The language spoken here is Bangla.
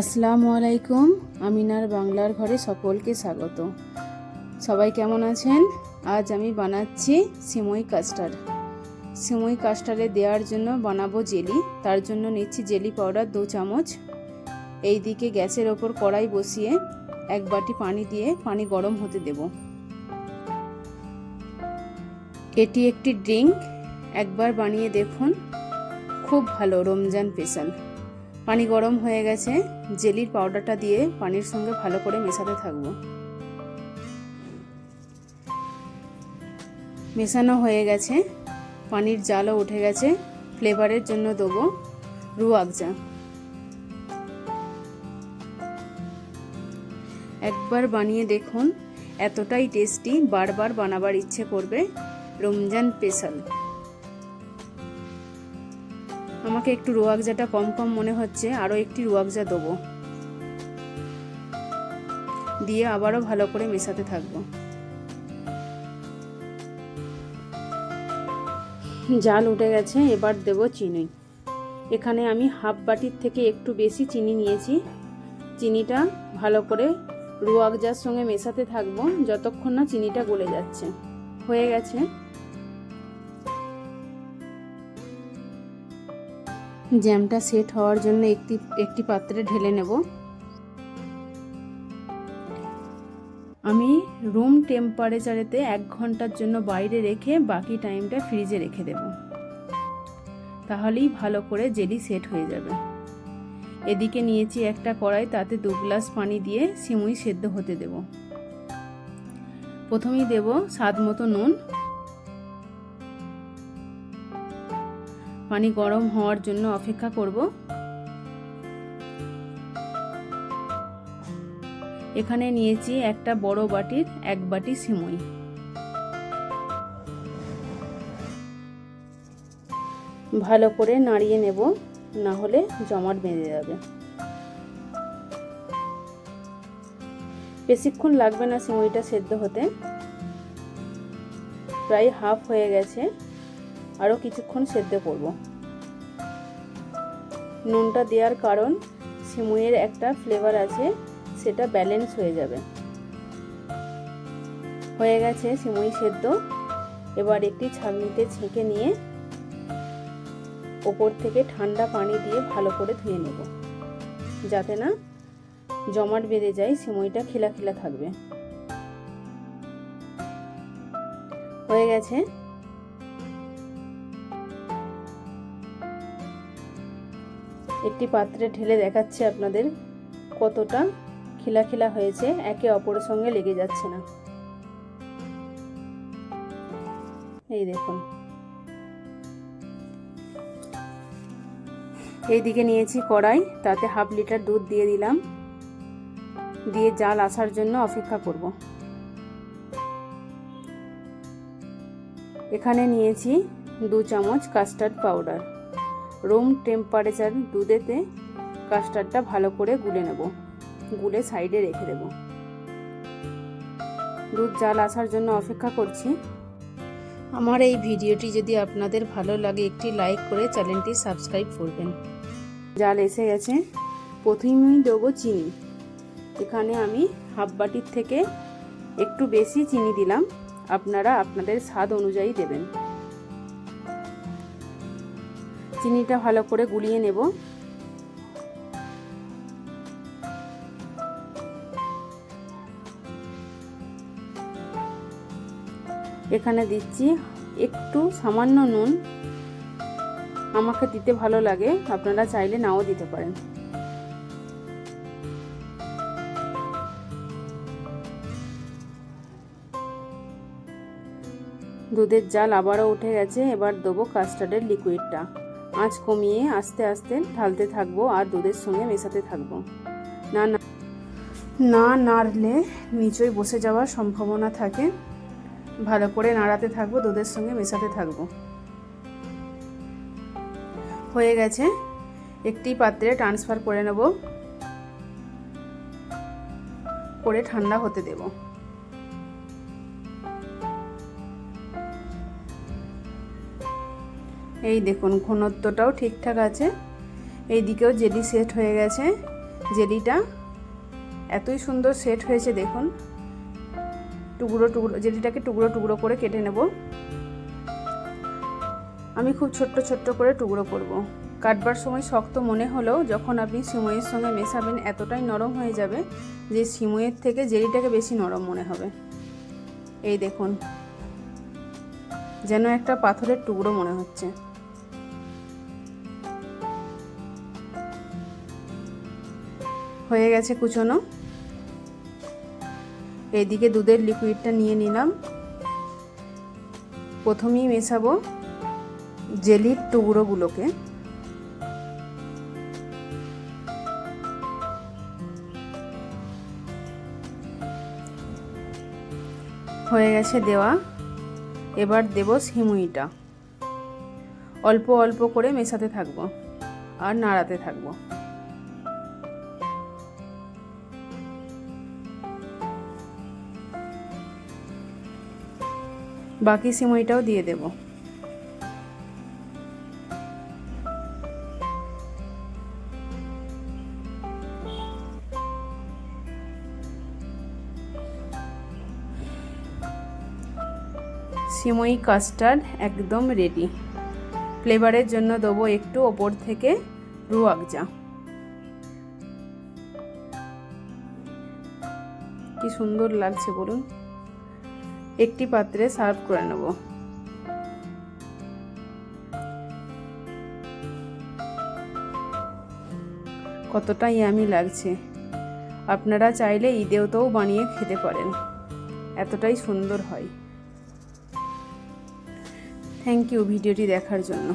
আসসালামু আলাইকুম, আমিনার বাংলার ঘরে সকলকে স্বাগত। সবাই কেমন আছেন? আজ আমি বানাচ্ছি সিমই কাস্টার্ড। সিমই কাস্টার্ডে দেওয়ার জন্য বানাবো জেলি, তার জন্য নিচ্ছি জেলি পাউডার দু চামচ। এই দিকে গ্যাসের ওপর কড়াই বসিয়ে এক বাটি পানি দিয়ে পানি গরম হতে দেব। এটি একটি ড্রিঙ্ক, একবার বানিয়ে দেখুন, খুব ভালো রমজান স্পেশাল। পানি গরম হয়ে গেছে, জেলির পাউডারটা দিয়ে পানির সঙ্গে ভালো করে মেশাতে থাকব। মেশানো হয়ে গেছে, পানির জালও উঠে গেছে ফ্লেভারের জন্য দেবো রুয়াকজা একবার বানিয়ে দেখুন, এতটাই টেস্টি বারবার বানাবার ইচ্ছে করবে রমজান স্পেশাল আমাকে একটু রোয়াকজাটা কম কম মনে হচ্ছে, আরও একটি রোয়াকজা দেবো। দিয়ে আবারও ভালো করে মেশাতে থাকব। জাল উঠে গেছে, এবার দেব চিনি। এখানে আমি হাফ বাটির থেকে একটু বেশি চিনি নিয়েছি। চিনিটা ভালো করে রোয়াকজার সঙ্গে মেশাতে থাকব, যতক্ষণ না চিনিটা গলে যাচ্ছে। হয়ে গেছে। জ্যামটা সেট হওয়ার জন্য একটি একটি পাত্রে ঢেলে নেব। আমি রুম টেম্পারেচারেতে এক ঘণ্টার জন্য বাইরে রেখে বাকি টাইমটা ফ্রিজে রেখে দেব। তাহলেই ভালো করে জেলি সেট হয়ে যাবে। এদিকে নিয়েছি একটা কড়াই, তাতে দু গ্লাস পানি দিয়ে সিমুই সেদ্ধ হতে দেব। প্রথমেই দেব স্বাদ মতো নুন পানি গরম হওয়ার জন্য অপেক্ষা করব। এখানে নিয়েছি একটা বড় বাটির এক বাটি সিমই। ভালো করে নাড়িয়ে নেব, না হলে জমাট বেঁধে যাবে। বেশিক্ষণ লাগবে না সিমইটা সেদ্ধ হতে। প্রায় হাফ হয়ে গেছে, আরও কিছুক্ষণ সেদ্ধ করব। নুনটা দেওয়ার কারণ সিমুইয়ের একটা ফ্লেভার আছে, সেটা ব্যালেন্স হয়ে যাবে। হয়ে গেছে সিমুই সেদ্ধ। এবার একটি ছাঁকনিতে ছেঁকে নিয়ে ওপর থেকে ঠান্ডা পানি দিয়ে ভালো করে ধুয়ে নেব। যাতে না জমাট বেঁধে যায়, সিমইটা খিলা খিলা থাকবে। হয়ে গেছে একটি পাত্রে ঢেলে দেখাচ্ছে আপনাদের কতটা খিলা খিলা হয়েছে, একে অপরের সঙ্গে লেগে যাচ্ছে না। এই দেখুন। এইদিকে নিয়েছি কড়াই, তাতে হাফ লিটার দুধ দিয়ে দিলাম। দিয়ে জাল আসার জন্য অপেক্ষা করব। এখানে নিয়েছি দু চামচ কাস্টার্ড পাউডার। রুম টেম্পারেচার দুধেতে কাস্টার্ডটা ভালো করে গুলে নেব। গুলে সাইডে রেখে দেব। দুধ জাল আসার জন্য অপেক্ষা করছি। আমার এই ভিডিওটি যদি আপনাদের ভালো লাগে, একটি লাইক করে চ্যানেলটি সাবস্ক্রাইব করবেন। জাল এসে গেছে। প্রথমেই দেবো চিনি। এখানে আমি হাফ বাটির থেকে একটু বেশি চিনি দিলাম। আপনারা আপনাদের স্বাদ অনুযায়ী দেবেন। চিনিটা ভালো করে গুলিয়ে নেব। এখানে দিচ্ছি একটু সামান্য নুন। আমাকে দিতে ভালো লাগে, আপনারা চাইলে নাও দিতে পারেন। দুধের জাল আবারও উঠে গেছে, এবার দেবো কাস্টার্ডের লিকুইডটা আঁচ কমিয়ে আস্তে আস্তে ঢালতে থাকব আর দুধের সঙ্গে মেশাতে থাকব। না না। না নাড়লে নিচই বসে যাওয়ার সম্ভাবনা থাকে। ভালো করে নাড়াতে থাকব, দুধের সঙ্গে মেশাতে থাকব। হয়ে গেছে। একটি পাত্রে ট্রান্সফার করে নেব। করে ঠান্ডা হতে দেবো। এই দেখুন, ঘনত্বটাও ঠিকঠাক আছে। এই দিকেও জেলি সেট হয়ে গেছে। জেলিটা এতই সুন্দর সেট হয়েছে, দেখুন। টুকরো টুকরো, জেলিটাকে টুকরো টুকরো করে কেটে নেব। আমি খুব ছোট্ট ছোট্ট করে টুকরো করব। কাটবার সময় শক্ত মনে হলেও যখন আপনি সিমইয়ের সঙ্গে মেশাবেন, এতটাই নরম হয়ে যাবে যে সিমইয়ের থেকে জেলিটাকে বেশি নরম মনে হবে। এই দেখুন, যেন একটা পাথরের টুকরো মনে হচ্ছে। হয়ে গেছে কুচোনো। এদিকে দুধের লিকুইডটা নিয়ে নিলাম। প্রথমেই মেশাবো জেলির টুকরোগুলোকে। হয়ে গেছে দেওয়া। এবার দেব সিমুইটা। অল্প অল্প করে মেশাতে থাকব আর নাড়াতে থাকব। বাকি সিমইটাও দিয়ে দেব। সিমই কাস্টার্ড একদম রেডি ফ্লেভারের জন্য দেবো একটু ওপর থেকে রুয়াকজা কি সুন্দর লাগছে বলুন। একটি পাত্রে সার্ভ করে নেব। কতটা ইয়ামি লাগছে। আপনারা চাইলে ঈদেওতেও বানিয়ে খেতে পারেন। এতটাই সুন্দর হয়। থ্যাংক ইউ ভিডিওটি দেখার জন্য।